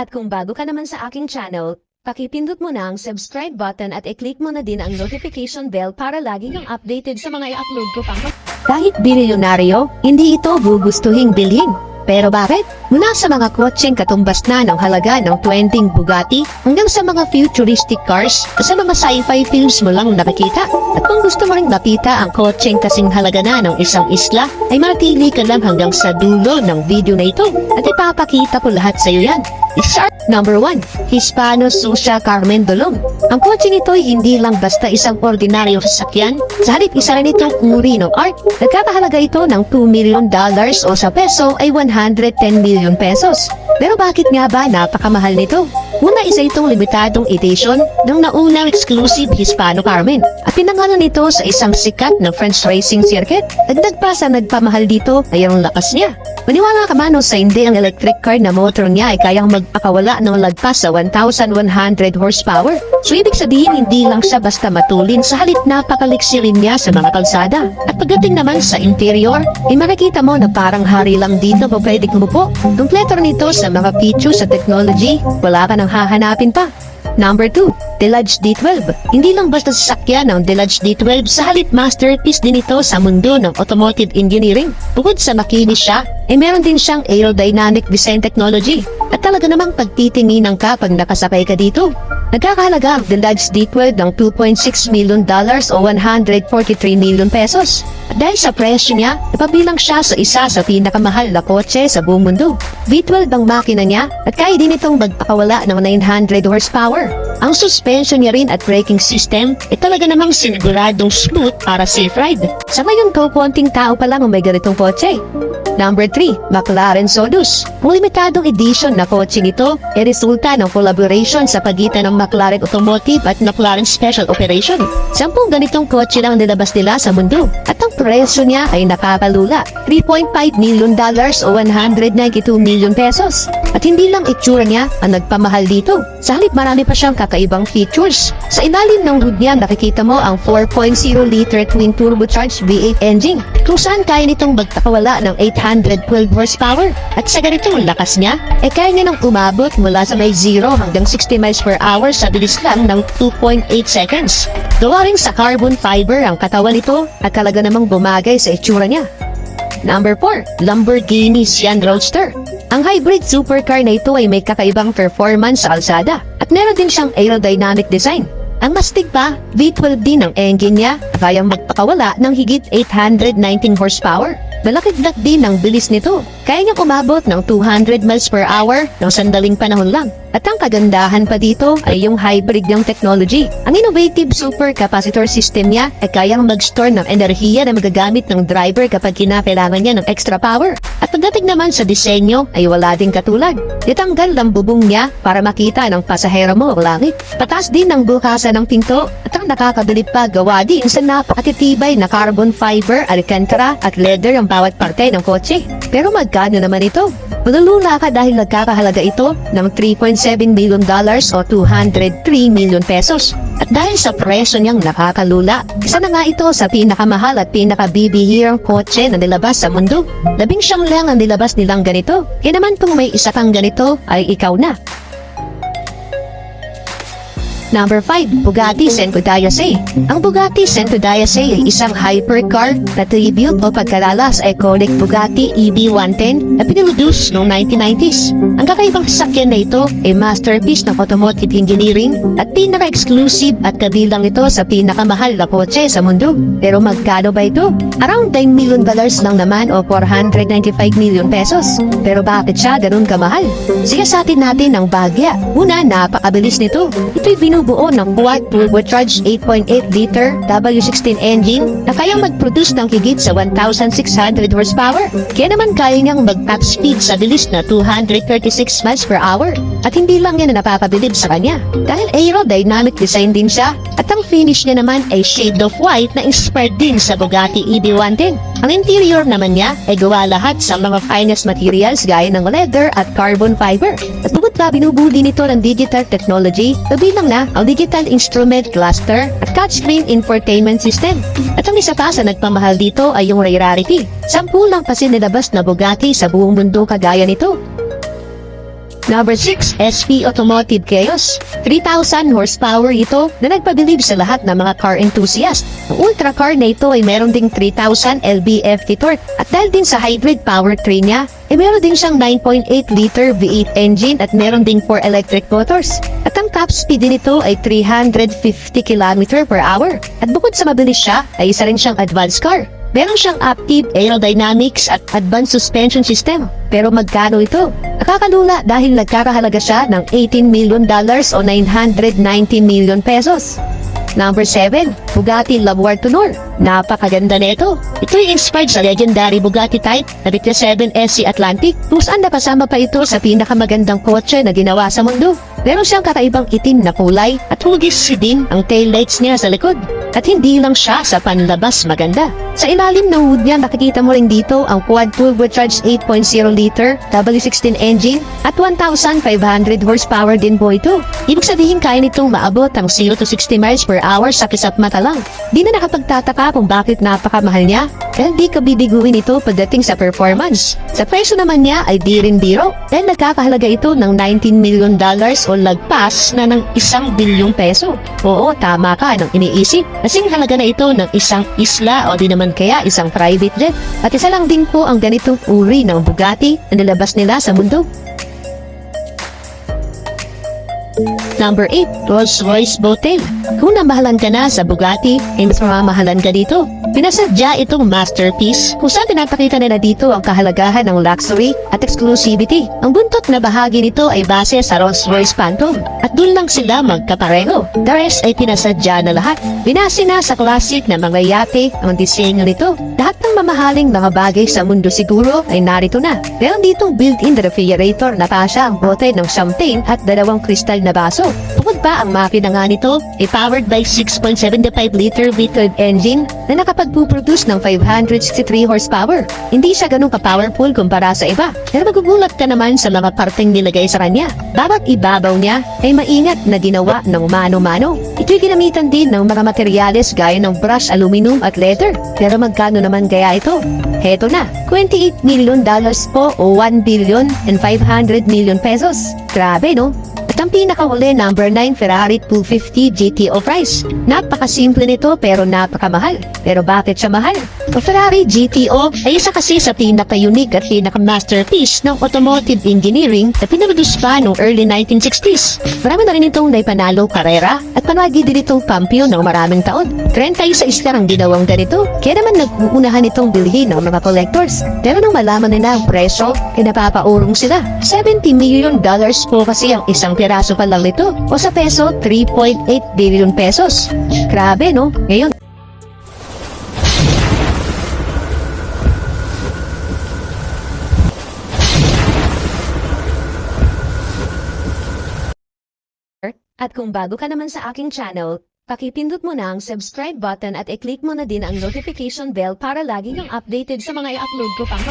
At kung bago ka naman sa aking channel, pakipindot mo na ang subscribe button at i-click mo na din ang notification bell para lagi kang updated sa mga i-upload ko pang Kahit bilyonaryo, hindi ito gugustuhing bilhin. Pero bakit? Mula sa mga kotseng katumbas na ng halaga ng 20 Bugatti hanggang sa mga futuristic cars sa mga sci-fi films mo lang nakikita. At kung gusto mo ring makita ang kotseng kasing halaga na ng isang isla, ay matili ka lang hanggang sa dulo ng video na ito at ipapakita ko lahat sa iyo yan. Start number 1, Hispano Susha Carmen Dolong. Ang kotseng ito ay hindi lang basta isang ordinaryo sasakyan, sa halip isa rin itong uri ng art. Nagkakahalaga ito ng 2 million dollars o sa peso ay 110 million pesos. Pero bakit nga ba napakamahal nito? Una isa itong limitadong edition ng naunang exclusive Hispano Carmen at pinangalan nito sa isang sikat na French racing circuit. Dagdag pa sa nagpamahal dito ay ang lakas niya. Maniwala ka man o sa hindi ang electric car na motor niya ay kayang magpakawala ng lagpas sa 1,100 horsepower. So ibig sabihin hindi lang siya basta matulin sa halip napakaliksirin niya sa mga kalsada. At pagdating naman sa interior, ay makikita mo na parang hari lang dito pa pwede kumupo. Kompleto nito sa mga features sa technology, wala ka nang hahanapin pa. Number 2, Delage D12. Hindi lang basta sasakyan ng Delage D12 sa halip masterpiece din ito sa mundo ng automotive engineering. Bukod sa makinis siya, ay meron din siyang aerodynamic design technology at talaga namang pagtitinginan ka pag nakasakay ka dito. Nagkakahalaga ang Delage D12 ng 2.6 million dollars o 143 million pesos. At dahil sa presyo niya, napabilang siya sa isa sa pinakamahal na kotse sa buong mundo. V12 ang makina niya at kaya din itong magpakawala ng 900 horsepower. Ang suspension niya rin at braking system ay talaga namang siguradong smooth para safe ride. Sa ngayon ko, konting tao pa lang ang may ganitong kotse. Number 3, McLaren Sodus. Limitadong edition na kotse nito ay resulta ng collaboration sa pagitan ng McLaren Automotive at McLaren Special Operation. Sampung ganitong kotse lang nilabas nila sa mundo at presyo niya ay nakapalula. 3.5 million dollars o 192 million pesos. At hindi lang itsura niya ang nagpamahal dito. Sa halip marami pa siyang kakaibang features. Sa ilalim ng hood niya nakikita mo ang 4.0 liter twin turbocharged V8 engine kung saan kaya nitong magpakawala ng 812 horsepower. At sa ganitong lakas niya, eh kaya niya nang umabot mula sa may 0 hanggang 60 miles per hour sa bilis lang ng 2.8 seconds. Gawa rin sa carbon fiber ang katawan nito at talaga namang bumagay sa itsura niya. Number 4, Lamborghini Sian Roadster. Ang hybrid supercar na ito ay may kakaibang performance sa kalsada at meron din siyang aerodynamic design. Ang mastig pa, V12 din ang engine niya, kayang magpakawala ng higit 819 horsepower. Malakidlak din ang bilis nito. Kaya niyang umabot ng 200 miles per hour ng sandaling panahon lang. At ang kagandahan pa dito ay yung hybrid niyang technology. Ang innovative supercapacitor system niya ay kayang mag-store ng enerhiya na magagamit ng driver kapag kinakailangan niya ng extra power. At pagdating naman sa disenyo ay wala ding katulad. Ditanggal ang bubong niya para makita ng pasahero mo ang langit. Patas din ang bukasan ng pinto at ang nakakabilib pa gawa din sa napakatitibay na carbon fiber, alcantara at leather ang bawat parte ng kotse. Pero magkano naman ito? Malulula ka dahil nagkakahalaga ito ng 3.7 million dollars o 203 million pesos. At dahil sa presyo niyang nakakalula, isa na nga ito sa pinakamahal at pinakabibihirang kotse na nilabas sa mundo. Labing siyang lang ang nilabas nilang ganito. Kaya naman kung may isa kang ganito, ay ikaw na. Number 5, Bugatti Centodiase. Ang Bugatti Centodiase ay isang hypercar na tribute o pagkalala sa iconic Bugatti E EB110 na piniluduce noong 1990s. Ang kakaibang sasakyan na ito ay masterpiece ng automotive engineering at pinaka-exclusive at kabilang ito sa pinakamahal na kotse sa mundo. Pero magkano ba ito? Around 9 million dollars lang naman o 495 million pesos. Pero bakit siya ganun kamahal? Sige sa atin natin ang bagya. Una, napakabilis nito. Ito'y binubuo ng quad turbocharged 8.8 liter W16 engine na kayang mag-produce ng higit sa 1,600 horsepower. Kaya naman kaya niyang mag-top speed sa bilis na 236 miles per hour. At hindi lang yan na napapabilib sa kanya. Dahil aerodynamic design din siya at ang finish niya naman ay shade of white na inspired din sa Bugatti E EB110. Ang interior naman niya ay gawa lahat sa mga finest materials gaya ng leather at carbon fiber. At bukod pa binubuo din ito ng digital technology, kabilang na ang digital instrument cluster at touchscreen infotainment system. At ang isa pa sa nagpamahal dito ay yung rarity. Sampu lang kasi nilabas na Bugatti sa buong mundo kagaya nito. Number 6, SP Automotive Chaos. 3,000 horsepower ito na nagpabilib sa lahat ng mga car enthusiast. Ang ultra car na ito ay meron ding 3,000 lb-ft torque at dahil din sa hybrid powertrain niya, eh meron din siyang 9.8 liter V8 engine at meron ding 4 electric motors. At ang top speed nito ay 350 km per hour. At bukod sa mabilis siya, ay isa rin siyang advanced car. Meron siyang active aerodynamics at advanced suspension system. Pero magkano ito? Nakakalula dahil nagkakahalaga siya ng 18 million dollars o 990 million pesos. Number 7, Bugatti Lavoir Tunor. Napakaganda nito. Ito ay inspired sa legendary Bugatti type na 7 SC Atlantic kung saan nakasama pa ito sa pinakamagandang kotse na ginawa sa mundo. Meron siyang kakaibang itim na kulay at hugis din ang taillights niya sa likod. At hindi lang siya sa panlabas maganda. Sa ilalim ng hood niya nakikita mo rin dito ang quad turbocharged 8.0 liter W16 engine at 1,500 horsepower din po ito. Ibig sabihin kaya nitong maabot ang 0 to 60 miles per hour sa kisap mata lang. Di na nakapagtataka kung bakit napakamahal niya dahil di ka bibiguin ito pagdating sa performance. Sa presyo naman niya ay di rin biro dahil nagkakahalaga ito ng 19 million dollars o lagpas na ng isang bilyong peso. Oo, tama ka nang iniisip. Kasing halaga na ito ng isang isla o di naman kaya isang private jet. At isa lang din po ang ganitong uri ng Bugatti na nilabas nila sa mundo. Number 8, Rolls-Royce Boattail. Kung namahalan ka na sa Bugatti, ay mas mamamahalan ka dito. Pinasadya itong masterpiece kung saan pinapakita nila dito ang kahalagahan ng luxury at exclusivity. Ang buntot na bahagi nito ay base sa Rolls-Royce Phantom at dun lang sila magkapareho. The rest ay pinasadya na lahat. Binase na sa classic na mga yate ang disenyo nito. Lahat mamahaling mga bagay sa mundo siguro ay narito na. Meron ditong built-in refrigerator na pasya ang bote ng champagne at dalawang kristal na baso. Bukod pa ang makina nga nito ay powered by 6.75 liter V12 engine na nakapagpuproduce ng 563 horsepower. Hindi siya ganun ka-powerful kumpara sa iba. Pero magugulat ka naman sa mga parteng nilagay sa kanya. Bawat ibabaw niya ay maingat na ginawa ng mano-mano. Ito'y ginamitan din ng mga materyales gaya ng brush aluminum at leather. Pero magkano naman kaya ito? Heto na, 28 million dollars po o 1 billion and 500 million pesos. Grabe no? At ang pinakahuli, number 9, Ferrari 250 GTO price. Napakasimple nito pero napakamahal. Pero bakit siya mahal? Ang Ferrari GTO ay isa kasi sa pinaka-unique at pinaka-masterpiece ng automotive engineering na pinaproduce pa noong early 1960s. Marami na rin itong naipanalo karera at panwagi din itong kampiyon ng maraming taon. 36 star ang ginawang ganito. Kaya naman nag-uunahan itong bilhin ng mga collectors. Pero nung malaman nila ang presyo, ay napapaurong sila. 70 million dollars po kasi ang isang piraso pa lang nito. O sa peso, 3.8 billion pesos. Grabe no? Ngayon, At kung bago ka naman sa aking channel, pakipindot mo na ang subscribe button at i-click mo na din ang notification bell para lagi kang updated sa mga i-upload ko pang